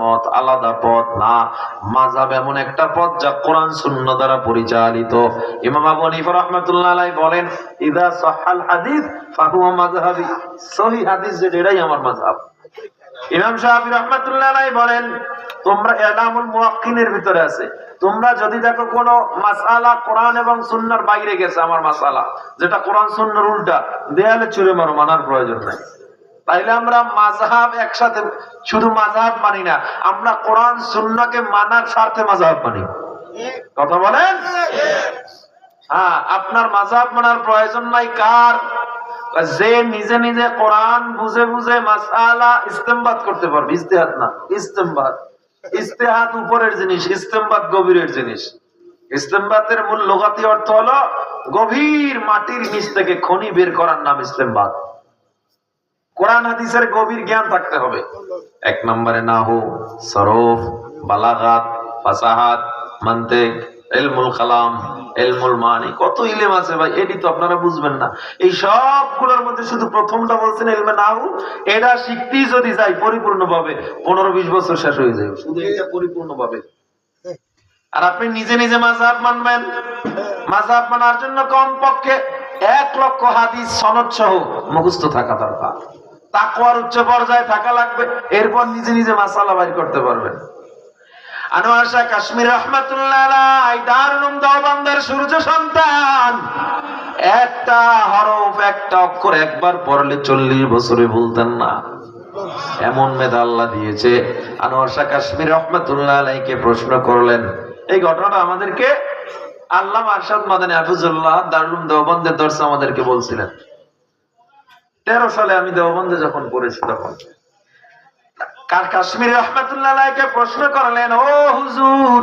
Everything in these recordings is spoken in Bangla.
মত আলাদা পথ না। মাযহাব এমন একটা পথ যা কোরআন শূন্য দ্বারা পরিচালিত। ইমাম আবু হানিফা রাহমাতুল্লাহ বলেন, ইদা সাহাল হাদিস, ফাহুয়া সহিহ হাদিস যেটা এটাই আমার ইমাম রাহমাতুল্লাহ বলেন, তোমরা ইলামুল মুওয়াক্কিনের ভিতরে আছে। তোমরা যদি দেখো কোনো মাসআলা কোরআন এবং সুন্নাহর বাইরে গেছে, আমার মাসআলা যেটা কোরআন, সুন্নাহর উল্টা, দেয়ালে চুরে মারো, মানার প্রয়োজন নাই। তাইলে আমরা মাযহাব একসাথে, শুধু মাযহাব মানি না, আমরা কোরআন, সুন্নাহকে মানার স্বার্থে মাযহাব মানি। কথা বলেন? হ্যাঁ আপনার মাযহাব মানার প্রয়োজন নাই কার? যে নিজে নিজে কোরআন বুঝে বুঝে মাসআলা ইস্তেমবাদ করতে পারবে, ইস্তেহাদ না, ইস্তেমবাদ। ইস্তেহাদ উপরের জিনিস, ইস্তেমবাদ গভীরের জিনিস। ইস্তেমবাদের মূল লোগাতি অর্থ হলো গভীর মাটির নিচ থেকে খনি বের করার নাম ইস্তেমবাদ। কোরআন হাদিসের গভীর জ্ঞান থাকতে হবে। এক নম্বরে নাহু, সরফ, বালাগাত, ফাসাহাত, মান্তেক এলমুল কালাম এলমুল মানি, কত ইলেম আছে ভাই, এটি তো আপনারা বুঝবেন না। এই সবগুলোর মধ্যে শুধু প্রথমটা বলছেন এলমে নাহু, এটা শিখতেই যদি যাই পরিপূর্ণ ভাবে পনেরো বিশ বছর শেষ হয়ে যাবে, শুধু এটা পরিপূর্ণ ভাবে আর আপনি নিজে নিজে মাঝহাব মানবেন। মাঝহাব মানার জন্য কম পক্ষে এক লক্ষ হাদিস সনদ সহ মুখস্থ থাকা দরকার। তাকওয়ার উচ্চ পর্যায়ে থাকা লাগবে, এরপর নিজে নিজে মাসালা বাইর করতে পারবেন। কাশ্মীর রহমাতুল্লাহ সূর্য সন্তান। একটা হরফ, একটা অক্ষর একবার পড়লে চল্লিশ বছরে ভুলতেন না। এমন মেধা আল্লাহ দিয়েছে। আনোয়ার শাহ কাশ্মীর রহমাতুল্লাহ আলাইকে প্রশ্ন করলেন, এই ঘটনাটা আমাদেরকে আল্লাহ আরশাদ মাদানী হাফিজুল্লাহ দারুল দেওবন্দের দর্শে আমাদেরকে বলছিলেন। তেরো সালে আমি দেওবন্দে যখন পড়েছি তখন। কার কাশ্মীর রহমাতুল্লাহ আলাইকে প্রশ্ন করলেন, ও হুজুর,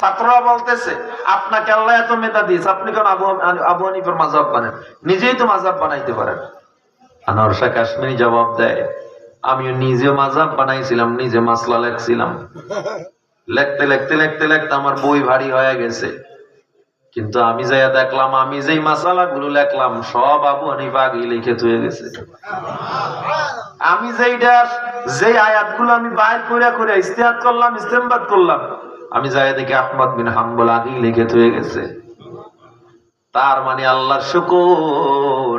ছাত্ররা বলতেছে, আপনাকে আল্লাহ এত মেধা দিয়েছে, আপনি কেন আবু আবু হানিফার মাযহাব বানান নিজেই তো মাজাব বানাইতে পারেন। আনোয়ার শাহ কাশ্মীরি জবাব দেয়, আমিও নিজে মাজাব বানাইছিলাম, নিজে মাসলা লেখছিলাম। লেখতে লেখতে লেখতে লেখতে আমার বই ভারী হয়ে গেছে। কিন্তু আমি যাইয়া দেখলাম, আমি যেই মাসালা গুলো লেখলাম, সব আবু হানিফা আগে লিখে থুয়ে গেছে। আমি যেইটা, যেই আয়াতগুলো আমি বাইর করে করে ইস্তেহাদ করলাম, ইস্তেমবাদ করলাম, আমি যাই দেখি আহমদ বিন হাম্বল আগেই লিখে থুয়ে গেছে। তার মানে আল্লাহর শুকুর।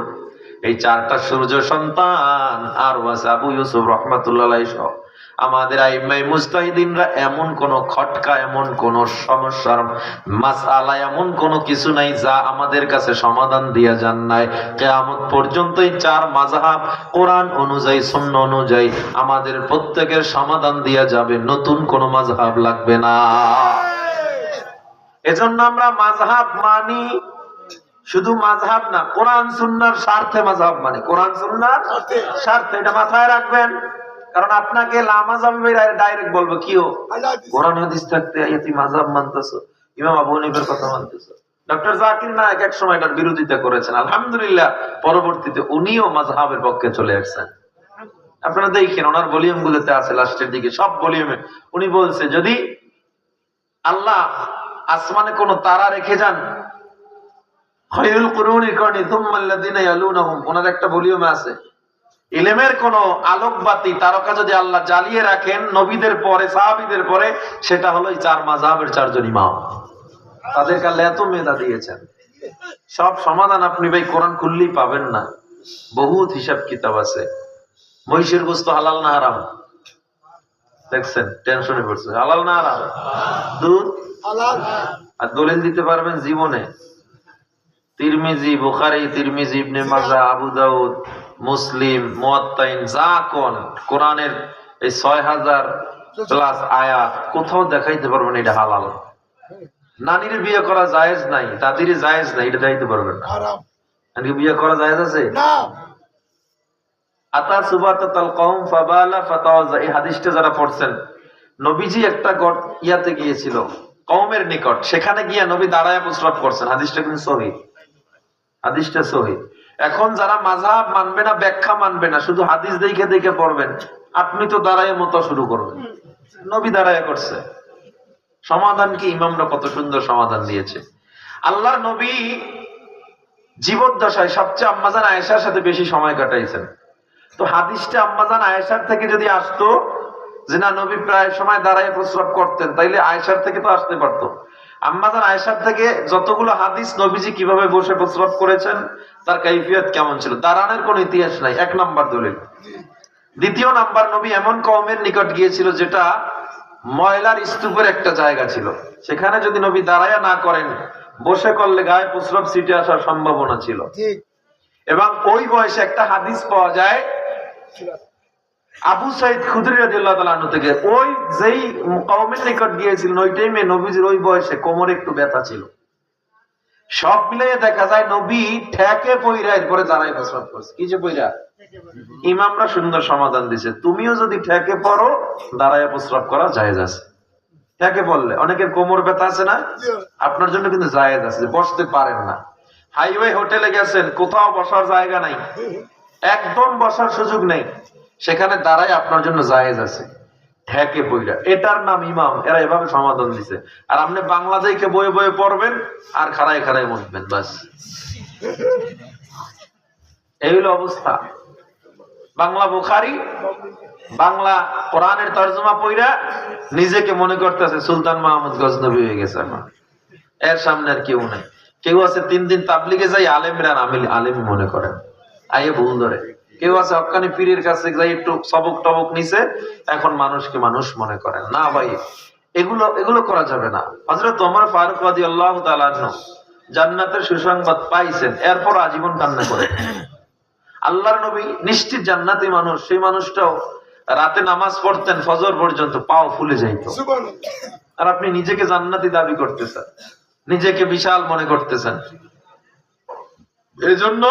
এই চারটা সূর্য সন্তান আর ওয়াসে আবু ইউসুফ রহমাতুল্লাহ সহ। আমাদের আইমাই মুস্তাহিদিনরা এমন কোন খটকা, এমন কোন সমস্যার মাসালা এমন কোন কিছু নাই যা আমাদের কাছে সমাধান দিয়া যান নাই। কেয়ামত পর্যন্ত এই চার মাযহাব কোরআন অনুযায়ী সুন্ন অনুযায়ী আমাদের প্রত্যেকের সমাধান দিয়া যাবে। নতুন কোন মাযহাব লাগবে না। এজন্য আমরা মাযহাব মানি শুধু মাযহাব না, কোরআন সুন্নার স্বার্থে মাযহাব মানে। কোরআন, সুন্নাহর স্বার্থে এটা মাথায় রাখবেন। কারণ আপনাকে ডাইরেক্ট বলব কিও কোরআন হাদিস থাকতে মাযহাব মানতেছো ইমাম আবু হানিফার কথা মানতেছো। ডক্টর জাকির নায়ক এক সময় এটার বিরোধিতা করেছেন আলহামদুলিল্লাহ পরবর্তীতে উনিও মাযহাবের পক্ষে চলে আসছেন। আপনারা দেখেন ওনার ভলিউম গুলোতে আছে লাস্টের দিকে সব ভলিউমে। উনি বলছে যদি আল্লাহ আসমানে কোন তারা রেখে যান খৈরুল কুরুনি কর্নি তুম্মাল্লাযিনা ইয়ালুনাহুম ওনার একটা ভলিউমে আছে। ইলেমের কোন আলোকবাতি তারকা যদি আল্লাহ জ্বালিয়ে রাখেন নবীদের পরে সাহাবীদের পরে সেটা হলো চার মাযহাবের চারজন ইমাম। তাদেরকে আল্লাহ এত মেধা দিয়েছেন। সব সমাধান আপনি ভাই কোরআন খুললেই পাবেন না। বহুত হিসাব কিতাব আছে। মহিষের গোস্ত হালাল না হারাম? দেখছেন টেনশনে পড়ছে। হালাল না হারাম? দুধ? আর দলিল দিতে পারবেন জীবনে? তিরমিজি বুখারি তিরমিজি ইবনে মাজা আবু দাউদ। মুসলিম মুয়াত্তাইন যা কোন কোরআনের এই ছয় হাজার প্লাস আয়াত কোথাও দেখাইতে পারবেন এটা হালাল। নানির বিয়ে করা জায়েজ নাই দাদির জায়েজ নাই এটা দেখাইতে পারবেন না। নানির বিয়ে করা জায়েজ আছে? আতা সুবাতাল কওম ফাবালা এই হাদিসটা যারা পড়ছেন নবীজি একটা ইয়াতে গিয়েছিল কওমের নিকট। সেখানে গিয়ে নবী দাঁড়ায় প্রস্রাব করছেন। হাদিসটা কিন্তু সহি। হাদিসটা সহি। এখন যারা মাযহাব মানবে না, ব্যাখ্যা মানবে না, শুধু হাদিস দেখে দেখে পড়বেন। আপনি তো দাঁড়ায় মতো শুরু করবেন। নবী দাঁড়ায় করছে। সমাধান কি? ইমামরা কত সুন্দর সমাধান দিয়েছে। আল্লাহর নবী জীবদ্দশায় সবচেয়ে আম্মাজান আয়েশার সাথে বেশি সময় কাটাইছেন। তো হাদিসটা আম্মাজান আয়েশার থেকে যদি আসতো, যে না, নবী প্রায় সময় দাঁড়ায় প্রস্রাব করতেন, তাইলে আয়সার থেকে তো আসতে পারতো। আম্মাজান আয়সার থেকে যতগুলো হাদিস নবীজি কীভাবে বসে প্রস্রাব করেছেন তার কাইফিয়ত কেমন ছিল? দাঁড়ানোর কোন ইতিহাস নাই এক নাম্বার দলিল। দ্বিতীয় নাম্বার নবী এমন কমের নিকট গিয়েছিল যেটা ময়লার স্তূপের একটা জায়গা ছিল। সেখানে যদি নবী দাঁড়ায়া না করেন বসে করলে গায়ে প্রস্রাব সিটে আসার সম্ভাবনা ছিল। এবং ওই বয়সে একটা হাদিস পাওয়া যায় আবু সাইদ খুদরি রাদিয়াল্লাহু তাআলা থেকে, ওই যেই কওমের নিকট গিয়েছিলেন, ওই টাইমে নবীজির ওই বয়সে কোমরে একটু ব্যথা ছিল। সব মিলিয়ে দেখা যায় নবী ঠেকে পইরা এরপরে দাঁড়াই প্রস্রাব করছে। কি যে পইরা? ইমামরা সুন্দর সমাধান দিছে। তুমিও যদি ঠেকে পড়ো, দাঁড়ায় প্রস্রাব করা জায়েজ আছে। ঠেকে পড়লে অনেকের কোমর ব্যথা আছে না? আপনার জন্য কিন্তু জায়েজ আছে বসতে পারেন না। হাইওয়ে হোটেলে গেছেন, কোথাও বসার জায়গা নাই। একদম বসার সুযোগ নেই। সেখানে দাঁড়ায় আপনার জন্য জায়েজ আছে। ঠেকে বইরা এটার নাম ইমাম, এরা এভাবে সমাধান দিছে। আর আপনি বাংলাদেশকে বয়ে বয়ে পড়বেন, আর খাড়ায় খাড়ায় মুখবেন বাস। এই অবস্থা। বাংলা বুখারি, বাংলা কোরআনের তর্জমা পইরা নিজেকে মনে করতেছে, সুলতান মাহমুদ গজনবী হয়ে গেছে এখন এর সামনে আর কেউ নেই। কেউ আছে, তিন দিন তাবলিগে যাই, আলেমরা আলেম মনে করেন। আইয়ে ভুল ধরে। কেউ আছে হকানি পীরের কাছে যাই একটু সবক টবক নিছে এখন মানুষকে মানুষ মনে করেন না ভাই এগুলো এগুলো করা যাবে না। হযরত ওমর ফারুক রাদিয়াল্লাহু তাআলা জান্নাতের সুসংবাদ পাইছেন এরপর আজীবন কান্না করে। আল্লাহর নবী নিশ্চিত জান্নাতি মানুষ সেই মানুষটাও রাতে নামাজ পড়তেন ফজর পর্যন্ত পাও ফুলে যাইতো। আর আপনি নিজেকে জান্নাতি দাবি করতেছেন নিজেকে বিশাল মনে করতেছেন। এই জন্য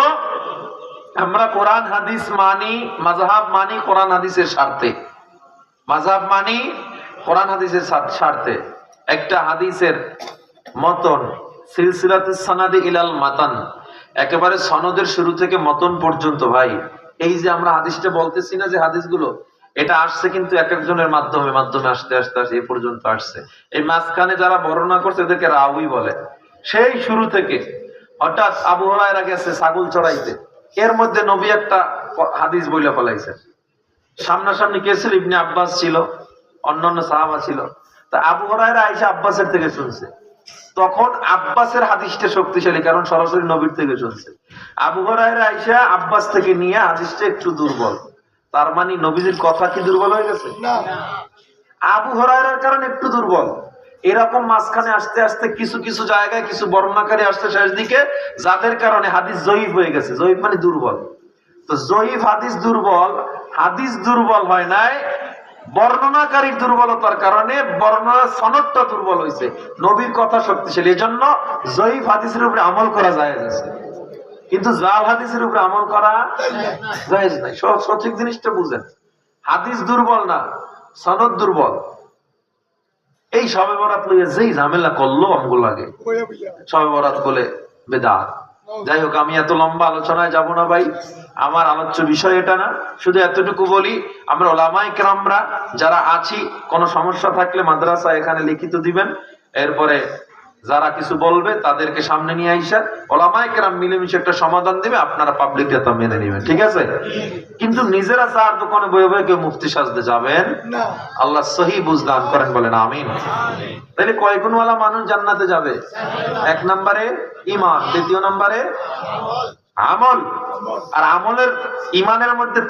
আমরা কোরআন, হাদিস মানি, মাযহাব মানি, কোরআন, হাদিসের স্বার্থে। মাযহাব মানি, কোরআন, হাদিসের স্বার্থ- একটা হাদিসের মতন সিলসিলাতুস সানাদি ইলাল মাতান। একেবারে সনদের শুরু থেকে মতন পর্যন্ত, ভাই। এই যে আমরা হাদিসটা বলতেছি না যে হাদিসগুলো, এটা আসছে কিন্তু এক একজনের মাধ্যমে মাধ্যমে আসতে আসতে আসতে এই পর্যন্ত আসছে। এই মাঝখানে যারা বর্ণনা করছে, এদেরকে রাউই বলে। সেই শুরু থেকে হঠাৎ আবু হরায়রা গেছে ছাগল চড়াইতে। এর মধ্যে নবী একটা হাদিস বইলা ফেলাইছে। সামনাসামনি কে ছিল? ইবনে আব্বাস ছিল অন্যান্য সাহাবা ছিল। তা আবু হরায়রা আইসা আব্বাসের থেকে শুনছে। তখন আব্বাসের হাদিসটা শক্তিশালী কারণ সরাসরি নবীর থেকে শুনছে। আবু হরায়রা আইসা আব্বাস থেকে নিয়ে হাদিসটা একটু দুর্বল। তার মানে নবীজির কথা কি দুর্বল হয়ে গেছে? আবু হরায়রার কারণে একটু দুর্বল। এরকম মাঝখানে আসতে আসতে কিছু কিছু জায়গায় কিছু বর্ণনাকারী আসতে শেষ দিকে, যাদের কারণে হাদিস জয়ীফ হয়ে গেছে। জয়ীফ মানে দুর্বল। তো জয়ীফ, হাদিস দুর্বল হাদিস দুর্বল হয় নাই, বর্ণনাকারীর দুর্বলতার কারণে বর্ণনা সনদটা দুর্বল হয়েছে নবীর কথা শক্তিশালী। এজন্য জয়ীফ হাদিসের উপরে আমল করা যায় কিন্তু জাল হাদিসের উপরে আমল করা যায় নাই। সঠিক জিনিসটা বুঝেন। হাদিস দুর্বল না, সনদ দুর্বল। এই সবে বরাত লইয়া যেই ঝামেলা করল আমগুলো লাগে সবে বরাত বলে বেদা যাই হোক আমি এত লম্বা আলোচনায় যাব না ভাই। আমার আলোচ্য বিষয় এটা না। শুধু এতটুকু বলি আমরা ওলামাই ক্রামরা যারা আছি কোনো সমস্যা থাকলে মাদ্রাসা এখানে লিখিত দিবেন। এরপরে যারা কিছু বলবে তাদেরকে সামনে নিয়ে আইসা ওলামাই কেরাম মিলেমিশে একটা সমাধান দিবে আপনারা পাবলিক তা মেনে নেবেন ঠিক আছে? কিন্তু নিজেরা চার দোকানে বয়ে বয়ে কেউ মুফতি সাজতে যাবেন? আল্লাহ সহি বুঝদান করেন বলেন আমিন। তাহলে কয় গুণওয়ালা মানুষ জান্নাতে যাবে? এক নম্বরে ইমান দ্বিতীয় নম্বরে আমল। আর আমলের ইমানের মধ্যে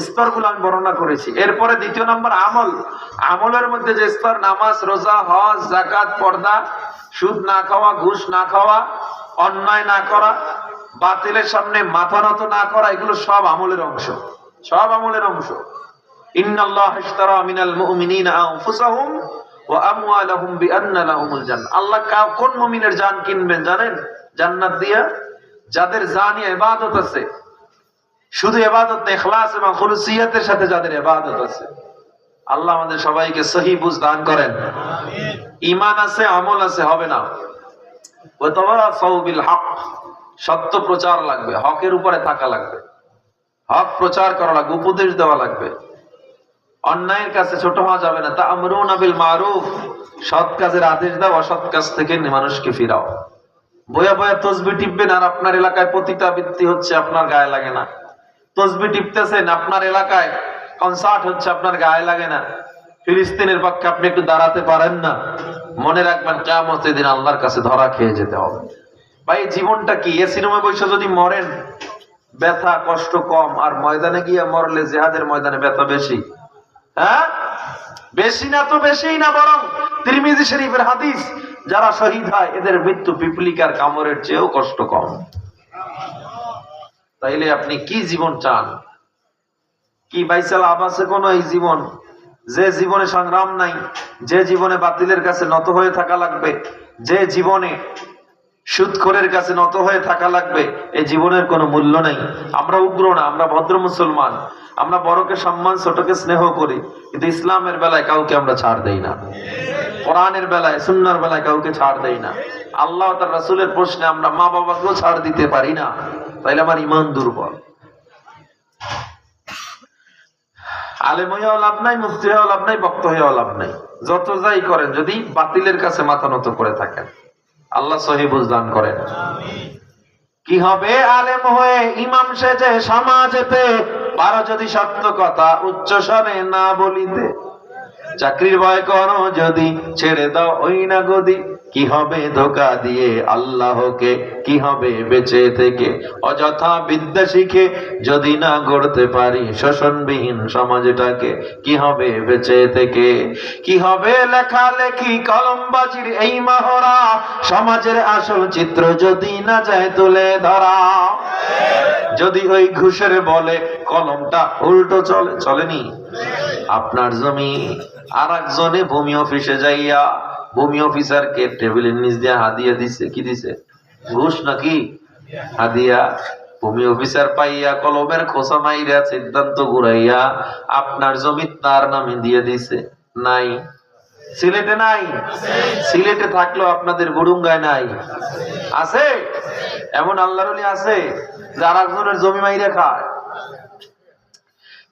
স্তরগুলো আমি বর্ণনা করেছি। এরপরে দ্বিতীয় নম্বর আমল। আমলের মধ্যে যে স্তর নামাজ রোজা হজ জাকাত পর্দা সুদ না খাওয়া ঘুষ না খাওয়া অন্যায় না করা বাতিলের সামনে মাথা নত না করা এগুলো সব আমলের অংশ। সব আমলের অংশ। আল্লাহ কোন মুমিনের জান কিনবেন জানেন? জান্নাত দিয়া যাদের জানি ইবাদত আছে শুধু ইবাদত না ইখলাস এবং খুলুসিয়াতের সাথে যাদের ইবাদত আছে আল্লাহ আমাদের সবাইকে সহি বুঝ দান করেন। ঈমান আছে আমল আছে হবে না। হক সত্য প্রচার লাগবে হকের উপরে থাকা লাগবে। হক প্রচার করা লাগবে উপদেশ দেওয়া লাগবে। অন্যায়ের কাছে ছোট হওয়া যাবে না। তা আমরুন আবিল মারুফ সৎ কাজের আদেশ দাও অসৎ কাজ থেকে মানুষকে ফিরাও। বয়া বয়া তসবি টিপবেন আর আপনার এলাকায় পতিতাবৃত্তি হচ্ছে আপনার গায়ে লাগে না। তসবি টিপতেছেন, আপনার এলাকায় কনসার্ট হচ্ছে, আপনার গায়ে লাগে না। ফিলিস্তিনের পক্ষে আপনি একটু দাঁড়াতে পারেন না। মনে রাখবেন কেমতের দিন আল্লাহর কাছে ধরা খেয়ে যেতে হবে। ভাই, জীবনটা কি? এ সিনেমা বৈশা যদি মরেন, ব্যথা, কষ্ট কম, আর ময়দানে গিয়ে মরলে জেহাদের ময়দানে ব্যথা বেশি। হ্যাঁ? বেশি না তো বেশি না বরং তিরমিজি শরীফের হাদিস যারা শহীদ হয়, এদের মৃত্যু পিপলিকার কামড়ের চেয়েও কষ্ট কম তাইলে আপনি কি জীবন চান? কি বাইসাল আবাসে কোন এই জীবন? যে জীবনে সংগ্রাম নাই, যে জীবনে বাতিলের কাছে নত হয়ে থাকা লাগবে, যে জীবনে সুদখোরের কাছে নত হয়ে থাকা লাগবে এই জীবনের কোনো মূল্য নেই। আমরা উগ্র না, আমরা ভদ্র মুসলমান। আমরা বড়কে সম্মান, ছোটকে স্নেহ করি, কিন্তু ইসলামের বেলায় কাউকে আমরা ছাড় দেই না। কোরআনের বেলায়, সুন্নার বেলায় কাউকে ছাড় দেই না। আল্লাহ তার রাসূলের প্রশ্নে আমরা মা বাবাকেও ছাড় দিতে পারি না। তাইলে আমার ইমান দুর্বল। আলেম হয়েও লাভ নাই, মুফতি হয়েও লাভ নাই বক্ত হয়েও লাভ নাই। যত যাই করেন, যদি বাতিলের কাছে মাথা নত করে থাকেন, আল্লাহ সহিবুজ দান করেন। কি হবে আলেম হয়ে ইমাম সেজে সমাজেতে? পারো যদি সত্য কথা, উচ্চ স্বরে না বলিতে। চাকরির ভয় করো যদি, ছেড়ে দাও ওই না গদি কি হবে ধোকা দিয়ে আল্লাহকে? কি হবে বেঁচে থেকে? অযথা বিদ্যা শিখে যদি না গড়তে পারি শোষণবিহীন সমাজটাকে, কি হবে বেঁচে থেকে? কি হবে লেখালেখি, কলমবাজির এই মহড়া? সমাজের আসল চিত্র যদি না যায় তুলে ধরা। যদি ওই ঘুষের বলে কলমটা উল্টো চলে, চলেনি? আপনার জমি আর একজনে ভূমি অফিসে যাইয়া ভূমি অফিসারকে টেবিলের নিচ দিয়ে হাদিয়া দিছে, কি দিছে? ঘুষ নাকি? হাদিয়া। ভূমি অফিসার পাইয়া কলমের খোসা মাইরা সিদ্ধান্ত ঘুরাইয়া আপনার জমি তার নামে দিয়ে দিছে। নাই। সিলেটে নাই? সিলেটে থাকল আপনাদের গুরুঙ্গায় নাই। আছে? এমন আল্লাহর আছে, যারা জমি মাইরে খায়।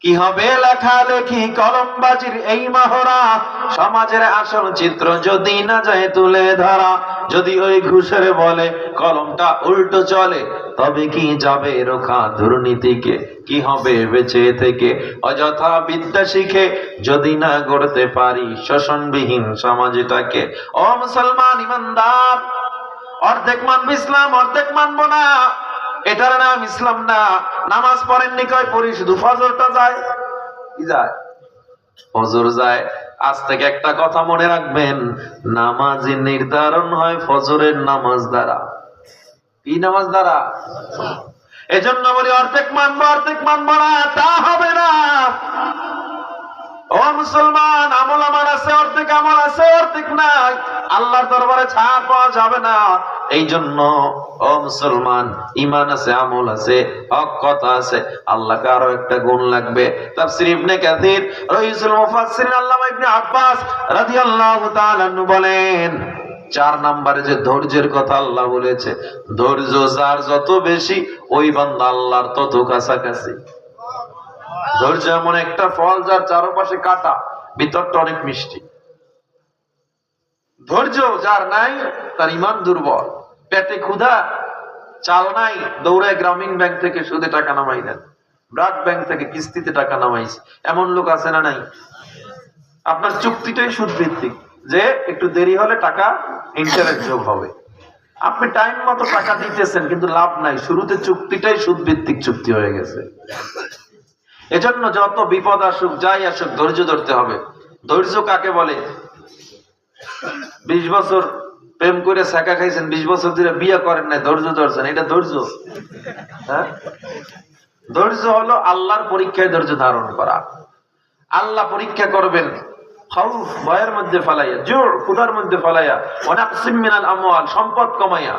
কি হবে লেখালেখি কলমবাজির এই মহড়া সমাজের আসল চিত্র যদি না যায় তুলে ধরা, যদি ওই ঘুষের বলে কলমটা উল্টো চলে, তবে কি যাবে রোখা দুর্নীতিকে? কি হবে বেঁচে থেকে? অযথা বিদ্যা শিখে যদি না গড়তে পারি শোষণবিহীন সমাজটাকে। ও মুসলমান ইমানদার, অর্ধেক মানব ইসলাম, অর্ধেক মানবো না। এটার নাম ইসলাম না। নামাজ পড়েননি কয় পড়ি শুধু ফজরটা যায়। কি যায়? ফজর যায়। আজ থেকে একটা কথা মনে রাখবেন, নামাজি নির্ধারণ হয় ফজরের নামাজ দ্বারা। কি নামাজ দ্বারা? এজন্য বলি, অর্ধেক মানবো অর্ধেক মানবো না, তা হবে না। ও মুসলমান, আমল আমার আছে, অর্ধেক আমল আছে, অর্ধেক নাই। আল্লাহর দরবারে ছাড় পাওয়া যাবে না। এই জন্য ও মুসলমান ইমান আছে, আমল আছে কথা আছে, আল্লাহকে আরও একটা গুণ লাগবে। তাফসীর ইবনে কাসির রইসুল মুফাসসিরিন আল্লামা ইবনে আব্বাস রাদিয়াল্লাহু তাআলা বলেন, চার নম্বরে যে ধৈর্যের কথা আল্লাহ বলেছে, ধৈর্য যার যত বেশি, ওই বান্দা আল্লাহর তত কাছাকাছি। ধৈর্য এমন একটা ফল যার চারপাশে কাটা, ভিতরটা অনেক মিষ্টি। ধৈর্য যার নাই, তার ইমান দুর্বল। পেটে ক্ষুধা, চাল নাই দৌড়ায় গ্রামীণ ব্যাংক থেকে সুদে টাকা নামাই দেন ব্রাক ব্যাংক থেকে কিস্তিতে টাকা নামাইছে এমন লোক আছে না নাই? আপনার চুক্তিটাই সুদ ভিত্তিক যে একটু দেরি হলে টাকা ইন্টারেস্ট যোগ হবে। আপনি টাইম মতো টাকা দিতেছেন, কিন্তু লাভ নাই। শুরুতে চুক্তিটাই সুদ ভিত্তিক চুক্তি হয়ে গেছে। এজন্য যত বিপদ আসুক, যাই আসুক, ধৈর্য ধরতে হবে। ধৈর্য কাকে বলে? বিশ বছর প্রেম করে শাখা খাইছেন, বিশ বছর ধরে বিয়ে করেন নাই, ধৈর্য ধরছেন, এটা ধৈর্য। হ্যাঁ? ধৈর্য হলো আল্লাহর পরীক্ষায় ধৈর্য ধারণ করা। আল্লাহ পরীক্ষা করবেন ভয়ের মধ্যে ফালাইয়া, জোর, ক্ষুধার মধ্যে ফালাইয়া অনেক সিমিনাল আমওয়াল, সম্পদ কমাইয়া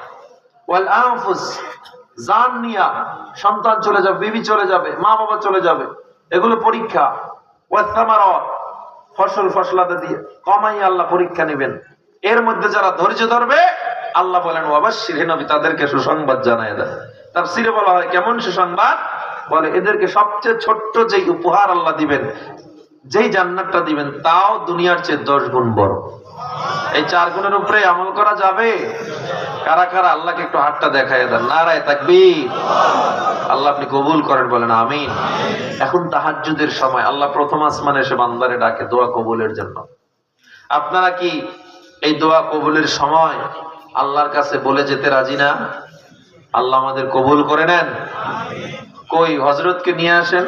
জান নিয়া সন্তান চলে যাবে, বিবি চলে যাবে, মা বাবা চলে যাবে। এগুলো পরীক্ষা। ওয়াসামারত ফসল ফসলাতে দিয়ে। কমাই আল্লাহ পরীক্ষা নেবেন। এর মধ্যে যারা ধৈর্য ধরবে, আল্লাহ বলেন অবশ্যই নবী, তাদেরকে সুসংবাদ জানায় দেয় তার সিরে বলা হয়, কেমন সুসংবাদ? বলে, এদেরকে সবচেয়ে ছোট্ট যেই উপহার আল্লাহ দিবেন, যেই জান্নাতটা দিবেন, তাও দুনিয়ার চেয়ে দশ গুণ বড়। এই চার গুণের উপরে আমল করা যাবে? কারা কারা? আল্লাহকে একটু হাতটা দেখায় দেন। নারায় থাকবি আল্লাহ আপনি কবুল করেন, বলেন আমি এখন তাহাজ্জুদের সময়, আল্লাহ প্রথম আসমানে এসে বান্দারে ডাকে, দোয়া কবুলের জন্য। আপনারা কি এই দোয়া কবুলের সময় আল্লাহর কাছে বলে যেতে রাজি না? আল্লাহ আমাদের কবুল করে নেন। কই? হজরতকে নিয়ে আসেন।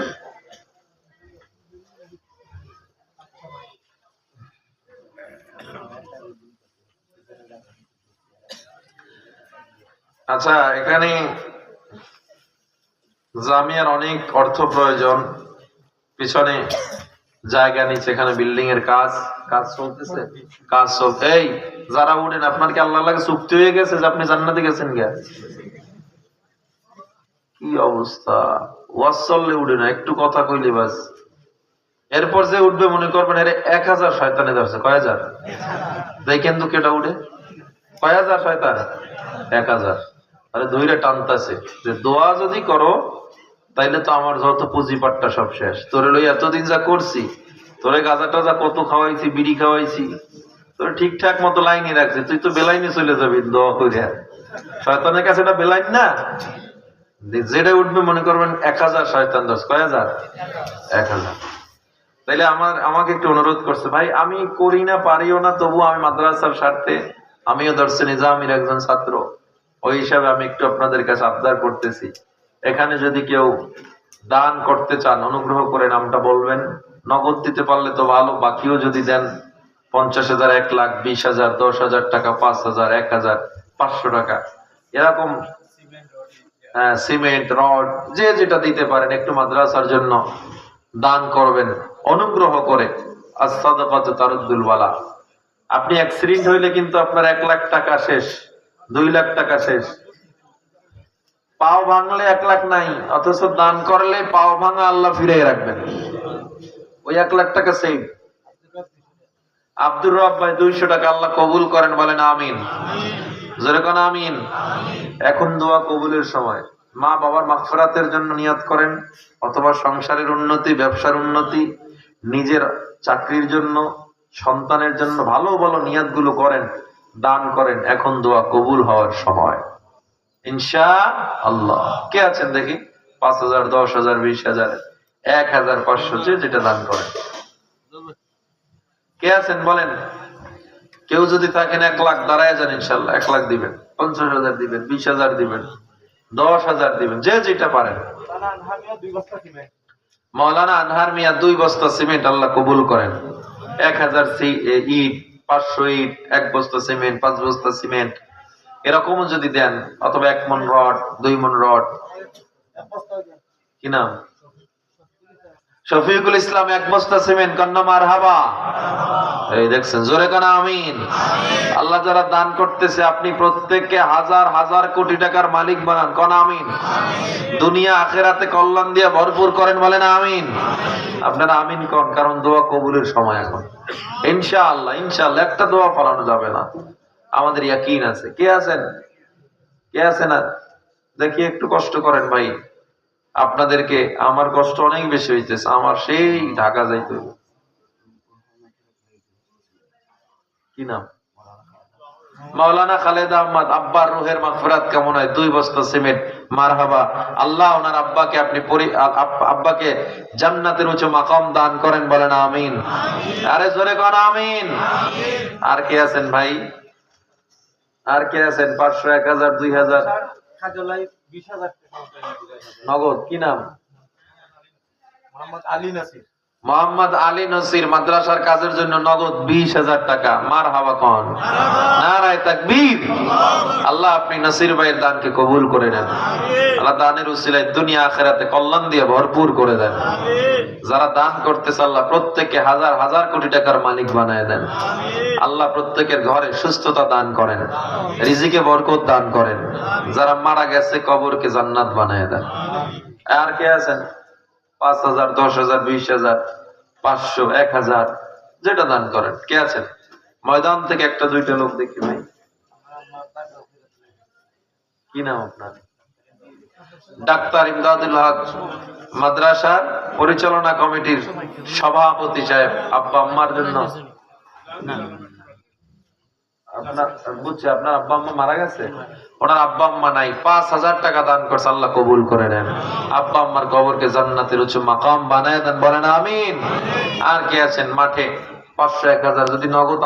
আচ্ছা এখানে জামিয়ার অনেক অর্থ প্রয়োজন। পিছনে জায়গা নিচ্ছে এখানে বিল্ডিং এর কাজ কাজ চলতেছে, কাজ চল এই, যারা উঠেন, আপনার কি আল্লাহ লাগে চুক্তি হয়ে গেছে যে আপনি জান্নাতে গেছেন গে কি অবস্থা? ওয়াজ চললে উঠে না, একটু কথা কইলি বাস। এরপর যে উঠবে, মনে করবেন, এর এক হাজার শয়তানে ধরছে কয় হাজার? দেখেন তো কেটা উঠে। কয় হাজার শয়তান? এক হাজার। আরে ধৈর্য টানতাছে। যে দোয়া যদি করো, তাইলে তো আমার যত পুঁজিপাটটা সব শেষ। তোরে লই এতদিন যা করছি, তোরে গাজা টাজা কত খাওয়াইছি, বিড়ি খাওয়াইছি, তোরে ঠিকঠাক মতো লাইনে রাখছি। তুই তো বেলাইনে চলে যাবি, দোয়া করে শয়তানের কাছে এটা বেলাইন না? যেটা উঠবে মনে করবেন এক হাজার, শয়তান দশ। কয় হাজার? এক হাজার। তাইলে আমার, আমাকে একটু অনুরোধ করছে, ভাই, আমি করি না, পারিও না তবু আমি মাদ্রাসার স্বার্থে, আমিও দর্শন নিজামের একজন ছাত্র। ওই হিসাবে আমি একটু আপনাদের কাছে আবদার করতেছি। এখানে যদি কেউ দান করতে চান অনুগ্রহ করে নামটা বলবেন। নগদ দিতে পারলে তো ভালো বাকিও যদি দেন পঞ্চাশ হাজার এক লাখ বিশ হাজার দশ হাজার টাকা পাঁচ হাজার এক হাজার পাঁচশো টাকা। এরকম হ্যাঁ, সিমেন্ট রড যে যেটা দিতে পারেন একটু মাদ্রাসার জন্য দান করবেন। অনুগ্রহ করে আস্তাদাকাত তারুদ্দুল বালা আপনি অ্যাক্সিডেন্ট হইলে কিন্তু আপনার এক লাখ টাকা শেষ। দুই লাখ টাকা শেষ। পাও ভাঙলে এক লাখ নাই, অথচ দান করলে পাও ভাঙা আল্লাহ ফিরে রাখবেন। ওই এক লাখ টাকা সেই। আব্দুর রব ভাই, দুইশো টাকা আল্লাহ কবুল করেন, বলেন আমিন। জোরে কোন আমিন। এখন দোয়া কবুলের সময়। মা বাবার মাগফিরাতের জন্য নিয়াত করেন, অথবা সংসারের উন্নতি, ব্যবসার উন্নতি, নিজের চাকরির জন্য, সন্তানের জন্য ভালো ভালো নিয়তগুলো করেন। দান করেন, এখন দোয়া কবুল হওয়ার সময়। ইনশা আল্লাহ কে আছেন দেখি? পাঁচ হাজার, দশ হাজার, বিশ হাজার, এক হাজার পাঁচশো যে যেটা দান করেন। কে আছেন বলেন? কেউ যদি থাকেন এক লাখ, দাঁড়ায় যান ইনশাল্লাহ এক লাখ দিবেন, পঞ্চাশ হাজার দিবেন, বিশ হাজার দিবেন, দশ হাজার দিবেন, যে যেটা পারেন। মৌলানা আনহার মিয়া, দুই বস্তা সিমেন্ট আল্লাহ কবুল করেন। এক হাজার ইট পাঁচশো ইট এক বস্তা সিমেন্ট, পাঁচ বস্তা সিমেন্ট এরকমও যদি দেন, অথবা এক মন রড, দুই মন রড। কি নাম? শফিকুল ইসলাম, এক বস্তা সিমেন্ট, কন্যা মার হাবা এই দেখছেন, জোরে কেন, আমিন। আল্লাহ যারা দান করতেছে, আপনি প্রত্যেককে হাজার হাজার কোটি টাকার মালিক বানান। কনা, আমিন। দুনিয়া, আখেরাতে কল্যাণ দিয়ে ভরপুর করেন বলেন, আমিন। আপনারা আমিন কন, কারণ দোয়া কবুলের সময় এখন। ইনশাআল্লাহ ইনশাআল্লাহ, একটা দোয়া ফলানো যাবে না। আমাদের ইয়াকিন আছে। কে আছেন? কে আছেন আর? দেখি একটু কষ্ট করেন ভাই। আপনাদেরকে, আমার কষ্ট অনেক বেশি হইতেছে, আমার সেই ঢাকা যাইতে কি নাম? মাওলানা খালেদ আহমদ আব্বার রুহের মাগফিরাত কেমন হয়? দুই বস্তা সিমেন্ট, মারহাবা। আল্লাহ ওনার আব্বাকে আপনি আব্বাকে জান্নাতের উঁচু মাকাম দান করেন, বলেন আমিন। আরে জোরে কন আমিন। আর কে আছেন ভাই? আর কে আছেন? পাঁচশো এক হাজার, দুই হাজার। নগদ, কি নাম? মোহাম্মদ আলী নাসির। মোহাম্মদ আলী নসির মাদ্রাসার কাজের জন্য নগদ বিশ হাজার টাকা। মার হাওয়া কন। নারায় তাকবীর। আল্লাহ আপনি নসির ভাইয়ের দানকে কবুল করে নেন। আল্লাহ দানের উসিলায় দুনিয়া আখেরাতে কল্যাণ দিয়ে ভরপুর করে দেন। যারা দান করতেছে, আল্লাহ প্রত্যেককে হাজার হাজার কোটি টাকার মালিক বানায় দেন। আল্লাহ প্রত্যেকের ঘরে সুস্থতা দান করেন। রিজিকে বরকত দান করেন। যারা মারা গেছে, কবরকে জান্নাত বানায় দেন। আর কে আছেন? পাঁচ হাজার, দশ হাজার, বিশ হাজার, পাঁচশো, এক হাজার, যেটা দান করেন। কে আছেন? ময়দান থেকে একটা, দুইটা লোক দেখি ভাই। কি নাম আপনার? ডাক্তার ইমদাদুল হক পরিচালনা কমিটির সভাপতি সাহেব, আব্বা আম্মার জন্য। আপনার, বুঝছি, আপনার আব্বা আম্মা মারা গেছে? ওনার আব্বা আম্মা নাই, পাঁচ হাজার টাকা দান করছে, আল্লাহ কবুল করে নেন। আব্বা আম্মার কবরকে জান্নাতের উচ্চ মাকাম বানায় দেন, বলেন আমিন। আর কে আছেন মাঠে? পাঁচশো এক হাজার, যদি নগদ